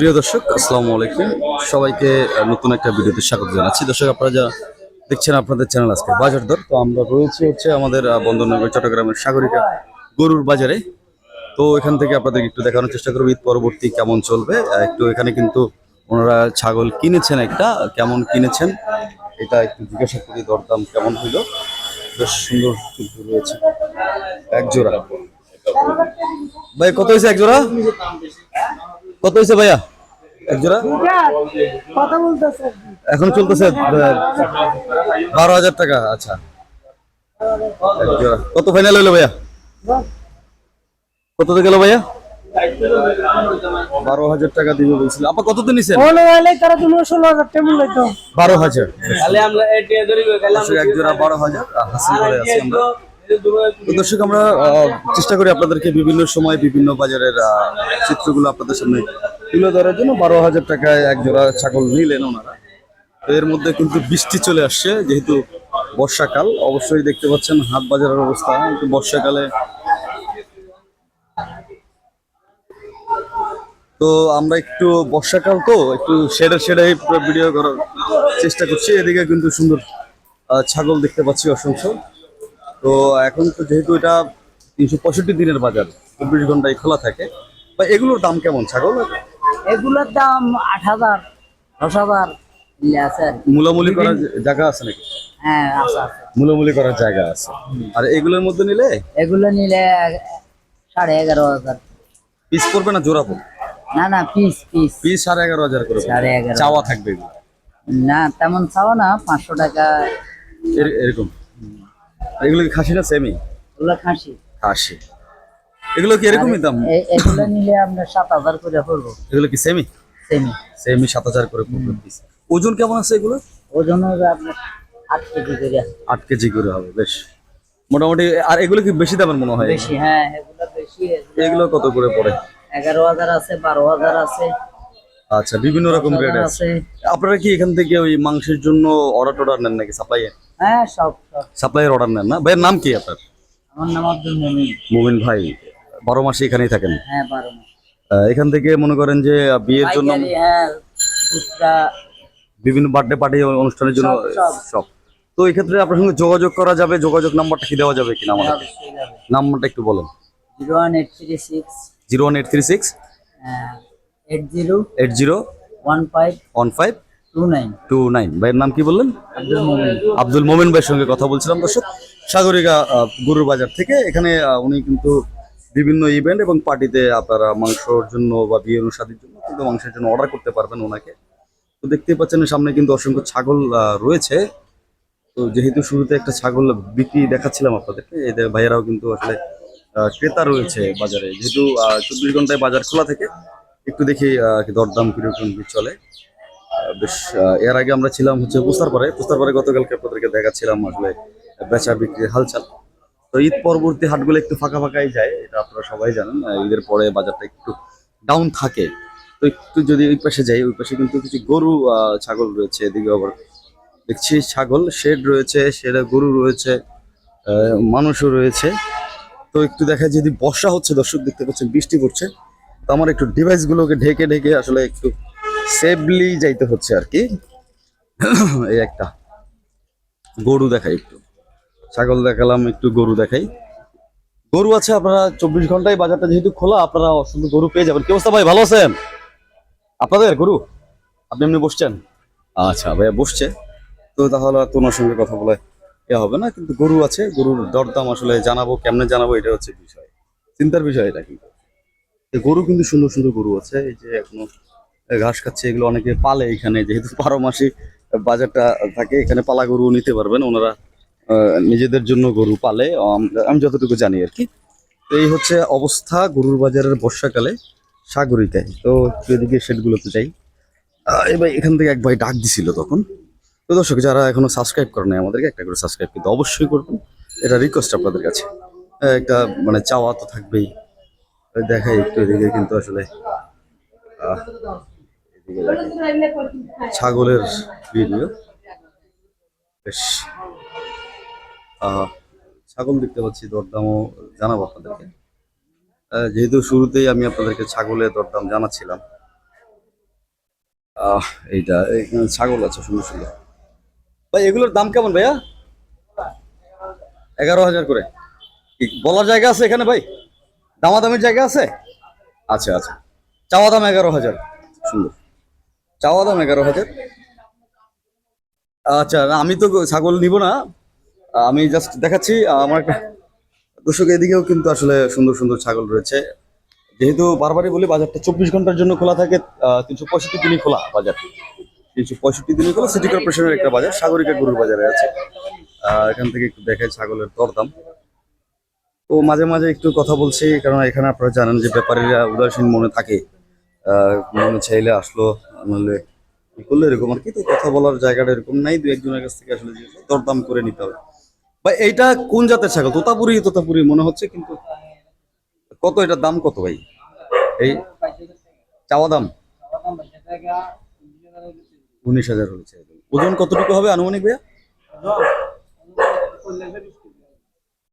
প্রিয় দর্শক, আসসালামু আলাইকুম। সবাইকে নতুন একটা ভিডিওতে স্বাগত জানাচ্ছি। দর্শক, আপনারা যা দেখছেন, আপনাদের চ্যানেল আজকে বাজার দর। তো আমরা রয়েছি হচ্ছে আমাদের বন্দরনগর, চট্টগ্রামের সাগরিকা গরুর বাজারে। তো এখান থেকে আপনাদের একটু দেখানোর চেষ্টা করব, ঈদ পরবর্তী কেমন চলবে। একটু এখানে কিন্তু ওনারা ছাগল কিনেছেন একটা, কেমন কিনেছেন, এটা একটু জিজ্ঞাসা করি, দরদাম কেমন হইল। বেশ সুন্দর কিন্তু রয়েছে। এক জোড়া ভাই, কত হয়েছে এক জোড়া কত হয়েছে ভাইয়া? এক জোড়া? কথা বলতেছে। এখন চলতেছে বারো হাজার টাকা আচ্ছা। এক জোড়া। কত ফাইনাল হইল ভাইয়া? কত গেল ভাইয়া? বারো হাজার টাকা দিবে বলছিল। আপা কত দিন নিছেন? তারা তুমি ষোলো হাজার টেবিল বারো হাজার। দর্শক, এক জোড়া বারো হাজার। হাসিল করে আছি আমরা। তো দর্শক, আমরা চেষ্টা করি আপনাদেরকে বিভিন্ন সময় বিভিন্ন বাজারের চিত্রগুলো আপনাদের সামনে তুলে ধরার জন্য। বারো হাজার টাকায় এক জোড়া ছাগল নিলেন ওনারা। এর মধ্যে কিন্তু বৃষ্টি চলে আসছে, যেহেতু বর্ষাকাল। অবশ্যই দেখতে পাচ্ছেন, হাট বাজারের অবস্থা। কিন্তু বর্ষাকালে তো আমরা একটু বর্ষাকাল তো, একটু শেডে শেডে ভিডিও করার চেষ্টা করছি। এদিকে কিন্তু সুন্দর ছাগল দেখতে পাচ্ছি অসংখ্য। তো এখন তো যেহেতু এটা তিনশো পঁয়ষট্টি দিনের বাজার চব্বিশ ঘন্টায় খোলা থাকে বা এগুলোর দাম কেমন ছাগল? এগুলোর দাম আট হাজার দশ হাজার আছে মূলামূলি করার জায়গা আছে নাকি? হ্যাঁ আছে মূলামূলি করার জায়গা আছে। আর এগুলোর মধ্যে নিলে? এগুলো নিলে সাড়ে এগারো হাজার। পিস পড়বে না জোড়া পড়বে? না না পিস পিস। পিস সাড়ে এগারো হাজার করে। সাড়ে এগারো। চাওয়া থাকবে না তেমন চাওয়া না পাঁচশো টাকা। এর- এরকম? এগুলো কি খাসি না সেমি ওগুলো খাসি। খাসি। এগুলো কি এরকমই দাম? এগুলো নিলে আপনার সাত হাজার করে পড়ব এগুলো কি সেমি সেমি সেমি সাত হাজার করে পড়বে ওজন কেমন আছে এগুলো? ওজন হবে আপনার আট কেজি করে। আট কেজি করে হবে বেশ। মোটামুটি আর এগুলো কি বেশি দামের মনে হয়? বেশি হ্যাঁ এগুলো বেশি। এগুলো এগুলো কত করে পড়ে? এগারো হাজার আছে বারো হাজার আছে। আচ্ছা বিভিন্ন রকম রেট আছে। আপনারা কি এখান থেকে ওই মাংসের জন্য অর্ডার টর্ডার নেন নাকি সাপ্লাই হ্যাঁ সব সাপ্লাইয়ের অর্ডার নেন না? ভাইয়ের নাম কি আপনার? আমার নাম আব্দুল মমিন। মুমিন ভাই বারো মাসে এখানেই থাকেন? হ্যাঁ বারো মাস। এখান থেকে মনে করেন যে বিয়ের জন্য হ্যাঁ বিভিন্ন বার্থডে পার্টি অনুষ্ঠানের জন্য সব, তো এই ক্ষেত্রে আপনার সঙ্গে যোগাযোগ করা যাবে? যোগাযোগ নাম্বারটা কি দেওয়া যাবে কিনা আমাদের? অবশ্যই নাম্বারটা একটু বলেন। Zero one eight three six. Zero one eight three six. Eight zero eight zero one five one five two nine two nine ভাইয়ের নাম কি বললেন? আব্দুল মোমেন। ভাইয়ের সঙ্গে কথা বলছিলাম দর্শক। সাগরিকা আহ, গরুর বাজার থেকে এখানে উনি কিন্তু বিভিন্ন ইভেন্ট এবং পার্টিতে আপনারা মাংসর জন্য বা বিয়ে জন্য কিন্তু মাংসের জন্য অর্ডার করতে পারবেন ওনাকে। তো দেখতেই পাচ্ছেন সামনে কিন্তু অসংখ্য ছাগল রয়েছে। তো যেহেতু শুরুতে একটা ছাগল বিক্রি দেখাচ্ছিলাম আপনাদেরকে এদের ভাইয়েরাও কিন্তু আসলে ক্রেতা রয়েছে বাজারে। যেহেতু চব্বিশ ঘন্টায় বাজার খোলা থেকে একটু দেখি দরদাম কীরকম কি চলে। বেশ এর আগে আমরা ছিলাম হচ্ছে পুস্তার পরে পুস্তার পরে গতকালকে আপনাদেরকে দেখাচ্ছিলাম আসলে বেচা বিক্রির হালচাল। তো ঈদ পরবর্তী হাটগুলো একটু ফাঁকা ফাঁকাই যায়, এটা আপনারা সবাই জানেন। ঈদের পরে বাজারটা একটু ডাউন থাকে। তো একটু যদি ওই পাশে যাই, ওই পাশে কিন্তু কিছু গরু ছাগল রয়েছে, এদিকে আবার দেখছি ছাগল, শেড রয়েছে সেটা গরু রয়েছে মানুষও রয়েছে। তো একটু দেখা যদি বর্ষা হচ্ছে, দর্শক দেখতে পাচ্ছেন, বৃষ্টি পড়ছে। তো আমার একটু ডিভাইস গুলোকে ঢেকে ঢেকে আসলে একটু সেফলি যাইতে হচ্ছে আর কি। এই একটা গরু দেখাই একটু। ছাগল দেখালাম, একটু গরু দেখাই। গরু আছে, আপনারা চব্বিশ ঘন্টায় বাজারটা যেহেতু খোলা, আপনারা শুধু গরু পেয়ে যাবেন। কি অবস্থা ভাই, ভালো আছেন? আপনাদের গরু? আপনি এমনি বসছেন? আচ্ছা ভাইয়া বসছে। তো তাহলে তোমার সঙ্গে কথা বলে এ হবে না, কিন্তু গরু আছে, গরুর দরদাম আসলে জানাব, কেমনে জানাব, এটা হচ্ছে বিষয়। চিন্তার বিষয় এটা কিন্তু। গরু কিন্তু সুন্দর সুন্দর গরু আছে। এই যে এখনও ঘাস খাচ্ছে, এগুলো অনেকে পালে এখানে, যেহেতু বারো মাসে বাজারটা থাকে, এখানে পালা গরু নিতে পারবেন। ওনারা নিজেদের জন্য গরু পালে। আমি যতটুকু জানি আর কি। তো এই হচ্ছে অবস্থা গরুর বাজারের বর্ষাকালে সাগরিকায় তো এদিকে সেটগুলোতে যাই। এবার এখান থেকে এক ভাই ডাক দিছিল তখন। তো দর্শক, যারা এখনও সাবস্ক্রাইব করে নাই আমাদেরকে, একটা করে সাবস্ক্রাইব কিন্তু অবশ্যই করবেন। এটা রিকোয়েস্ট আপনাদের কাছে। একটা মানে চাওয়া তো থাকবেই। দেখাই একটু এদিকে কিন্তু আসলে ছাগলের ভিডিও ছাগল দেখতে পাচ্ছি, দরদামও জানাব আপনাদেরকে। যেহেতু শুরুতেই আমি আপনাদেরকে ছাগলের দরদাম জানাচ্ছিলাম এইটা ছাগল আছে, সুন্দর সুন্দর। ভাই, এগুলোর দাম কেমন ভাইয়া? এগারো হাজার করে। বলার জায়গা আছে এখানে ভাই? দামাদামের জায়গা আছে? আচ্ছা আচ্ছা। চাওয়া দাম এগারো হাজার। সুন্দর। চাওয়া দাম এগারো হাজার। আচ্ছা আমি তো ছাগল নিব না। আমি জাস্ট দেখাচ্ছি, আমার দর্শক এদিকেও কিন্তু আসলে সুন্দর সুন্দর ছাগল রয়েছে। যেহেতু বারবারই বলি, বাজারটা চব্বিশ ঘণ্টার জন্য খোলা থাকে তিনশো পঁয়ষট্টি দিনই খোলা বাজার। তিনশো পঁয়ষট্টি দিনই খোলা সিটি কর্পোরেশনের একটা বাজার, সাগরিকা গরুর বাজারে আছে। এখান থেকে একটু দেখায় ছাগলের দরদাম। তো মাঝে মাঝে একটু কথা বলছি কারণ এখানে আপনারা জানেন যে ব্যাপারীরা উদাসীন মনে থাকে। মনে চাইলে আসলো, নাহলে করলে এরকম আর কি? তো কথা বলার জায়গাটা এরকম নাই, দু একজনের কাছ থেকে আসলে দরদাম করে নিতে হবে। ভাই, এইটা কোন জাতের ছাগল? তোতাপুরি তোতাপুরি মনে হচ্ছে, কিন্তু কত এটার দাম কত ভাই? এই চাওয়া দাম? উনিশ হাজার হয়েছে। ওজন কতটুকু হবে আনুমানিক ভাইয়া?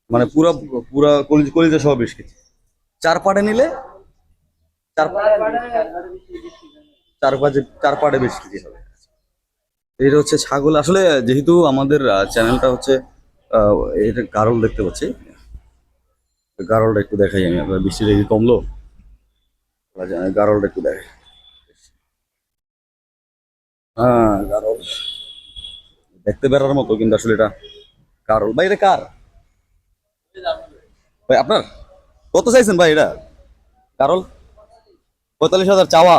মানে পুরা পুরা কলিজ সহ বেশ কেজি চার পাড়ে নিলে? চার চার পাঁচে চার পাড়ে হবে। এটা হচ্ছে ছাগল। আসলে যেহেতু আমাদের চ্যানেলটা হচ্ছে এটা গারল দেখতে পাচ্ছি। গারলটা একটু দেখাই আমি আপনার বৃষ্টি দেখি কমলো? বলা গারলটা একটু দেখাই। হ্যাঁ গারল। দেখতে বেড়ার মতো, কিন্তু আসলে এটা গারল। বা এটা কার? ভাই, আপনার? কত চাইছেন ভাই এটা? গারল? পঁয়তাল্লিশ হাজার, চাওয়া।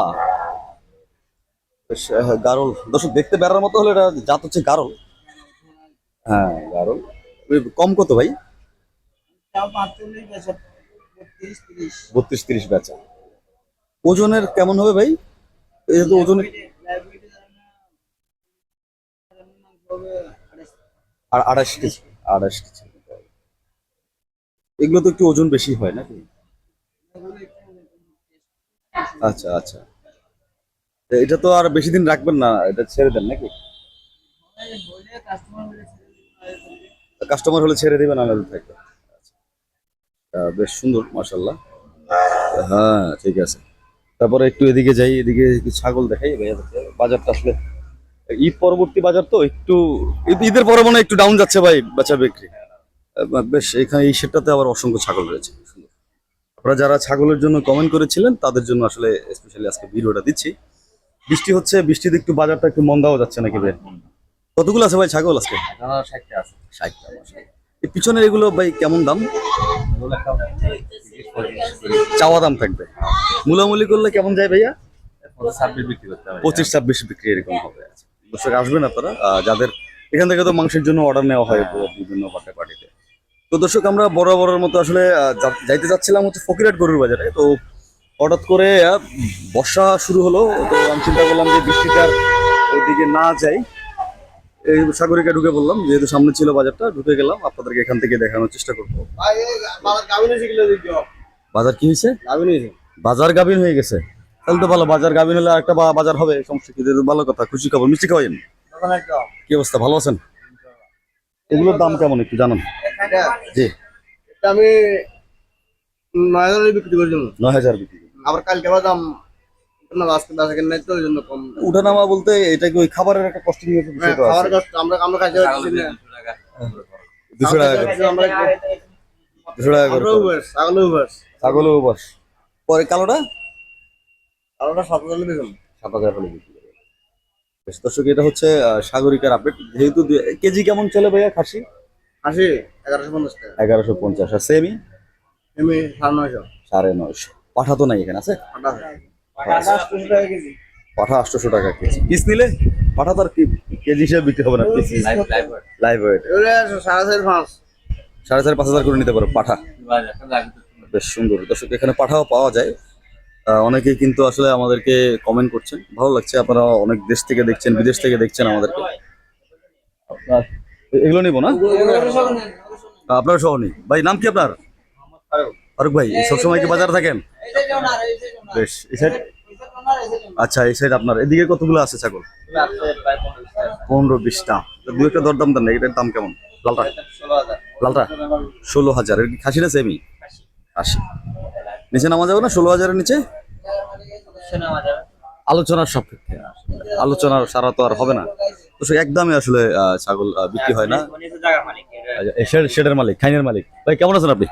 গারল। দর্শক, দেখতে বেড়ার মতো হলে এটা জাত হচ্ছে গারল। হ্যাঁ গারল। কম কত ভাই? বত্রিশ তিরিশ বেচা। ওজনের কেমন হবে ভাই? এই তো ওজন আর আড়াইশ কেজি আড়াইশ কেজি। এগুলো তো একটু ওজন বেশি হয় নাকি? আচ্ছা আচ্ছা। এটা তো আর বেশি দিন রাখবেন না, এটা ছেড়ে দেন নাকি? কাস্টমার হলে ছেড়ে দেবেন, আলাদা থাকবে। আচ্ছা। বেশ সুন্দর মার্শাল্লাহ হ্যাঁ ঠিক আছে। তারপরে একটু এদিকে যাই, এদিকে ছাগল দেখাই বাজারটা আসলে, ঈদ পরবর্তী বাজার তো একটু ঈদের পরে মনে একটু ডাউন যাচ্ছে ভাই, বেচা বিক্রি। বেশ এখানে এই সেটটাতে আবার অসংখ্য ছাগল রয়েছে। আপনারা যারা ছাগলের জন্য কমেন্ট করেছিলেন তাদের জন্য আসলে স্পেশালি আজকে ভিডিওটা দিচ্ছি। বৃষ্টি হচ্ছে বৃষ্টিতে একটু বাজারটা একটু মন্দাও যাচ্ছে নাকি ভাই? কতগুলো আছে ভাই ছাগল আজকে? ষাটটা। এই পিছনের এগুলো ভাই কেমন দাম? চাওয়া দাম থাকবে। মূলামূলি করলে কেমন যায় ভাইয়া? পঁচিশ ছাব্বিশ বিক্রি এরকম হবে। আচ্ছা। দর্শক আসবেন আপনারা। যাদের এখান থেকে তো মাংসের জন্য অর্ডার নেওয়া হয় বিভিন্ন তো দর্শক আমরা বরাবরের মতো আসলে যাইতে যাচ্ছিলাম হচ্ছে ফকিরাট গরুর বাজারে। তো হঠাৎ করে বর্ষা শুরু হলো তো আমি চিন্তা করলাম যে বৃষ্টিটা ওইদিকে না যাই। এই সাগরিকা ঢুকে বললাম যেহেতু সামনে ছিল বাজারটা ঢুকে গেলাম আপনাদেরকে এখান থেকে দেখানোর চেষ্টা করব। বাজার কি হয়েছে? বাজার গাবিন হয়ে গেছে। তাহলে তো ভালো বাজার গাবিন হলে একটা বাজার হবে সমস্যা কি? ভালো কথা খুশি খবর মিষ্টি খাওয়াইন কি অবস্থা ভালো আছেন? এগুলোর দাম কেমন একটু জানান। জি। আমি নয় হাজারে বিক্রি করে দেবো। নয় হাজার বিক্রি আবার কালকে আবার দাম উঠানামা বলতে এটা কি ওই খাবারের একটা কস্টিং খাওয়ার আছে? কষ্ট আমরা আমরা কাছে পাচ্ছি না দুশো টাকা। করে। দুশো টাকা করে আমরাও বাস আগলেও বাস পরে কালোটা? আমরা সাত হাজার দিলাম। সাত হাজার হলে বিক্রি দর্শক এটা হচ্ছে সাগরিকার আপডেট যেহেতু কেজি কেমন চলে ভাইয়া খাসি? আশি এগারোশো পঞ্চাশ টাকা। এগারোশো পঞ্চাশ আর সেমি এমনি সাড়ে নয়শো। সাড়ে নয়শো। পাঠা তো নাই এখানে আছে? পাঠা আটশোশো টাকা কেজি। পিস নিলে? পাঠা তো আর কি কেজি হিসেবে বিক্রি হবে না পিস লাইভ ওয়েট সাড়ে চার পাঁচ। সাড়ে চার পাঁচ হাজার করে নিতে পারো পাঠা। বেশ সুন্দর। দর্শক এখানে পাঠাও পাওয়া যায়। আহ, অনেকেই কিন্তু আসলে আমাদেরকে কমেন্ট করছেন। ভালো লাগছে আপনারা অনেক দেশ থেকে দেখছেন বিদেশ থেকে দেখছেন আমাদেরকে। আপনার এগুলো নিবো না? আপনার সহ নেই ভাই নাম কি আপনার? ফারুক। ভাই সবসময় কি বাজারে থাকেন? বেশ এই সাইড আচ্ছা এই সাইড আপনার। এদিকে কতগুলো আছে ছাগল? পনেরো বিশটা। দু একটা দরদাম দেন না এটার দাম কেমন? লালটা? লালটা? ষোলো হাজার। এর কি খাসি খাসিটা সেমি আশি নিচে নামা যাবে না? ষোলো হাজারের নিচে? আলোচনার সাপেক্ষে। আলোচনার সারা তো আর হবে না। তো সে একদমই আসলে আহ, ছাগল বিক্রি হয় না। আচ্ছা, শেড- শেডের মালিক খাইনের মালিক। ভাই কেমন আছেন আপনি?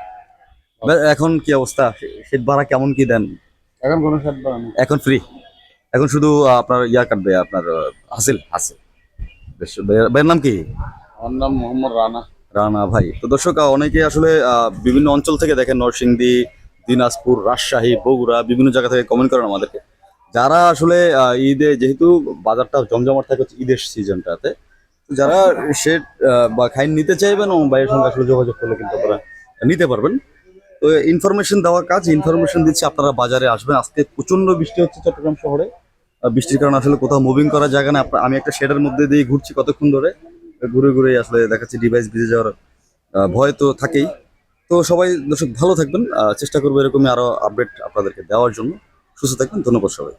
ভাই, এখন কি অবস্থা? শেড ভাড়া কেমন কি দেন? এখন কোনো বার নেই। এখন ফ্রি এখন শুধু আপনার ইয়া কাটবে আপনার হাসিল হাসিল। বেশ ভাইয়ের নাম কি? আমার নাম মোহাম্মদ রানা। রানা ভাই। তো দর্শক অনেকে আসলে আহ, বিভিন্ন অঞ্চল থেকে দেখেন নরসিংদী দিনাজপুর রাজশাহী বগুড়া বিভিন্ন জায়গা থেকে কমেন্ট করেন আমাদেরকে। যারা আসলে ঈদে যেহেতু বাজারটা জমজমাট থাকে হচ্ছে ঈদের সিজনটাতে, যারা শেড বা খাইন নিতে চাইবেন এবং বাইরের সঙ্গে আসলে যোগাযোগ করলে কিন্তু আপনারা নিতে পারবেন। তো ইনফরমেশন দেওয়ার কাজ ইনফরমেশন দিচ্ছে আপনারা বাজারে আসবেন। আজকে প্রচণ্ড বৃষ্টি হচ্ছে চট্টগ্রাম শহরে। বৃষ্টির কারণে আসলে কোথাও মুভিং করা জায়গা না আমি একটা শেডের মধ্যে দিয়ে ঘুরছি কতক্ষণ ধরে। ঘুরে ঘুরে আসলে দেখাচ্ছি ডিভাইস ভিজে যাওয়ার ভয় তো থাকেই। তো সবাই দর্শক ভালো থাকবেন। চেষ্টা করব এরকমই আরও আপডেট আপনাদেরকে দেওয়ার জন্য। সুস্থ থাকবেন ধন্যবাদ সবাই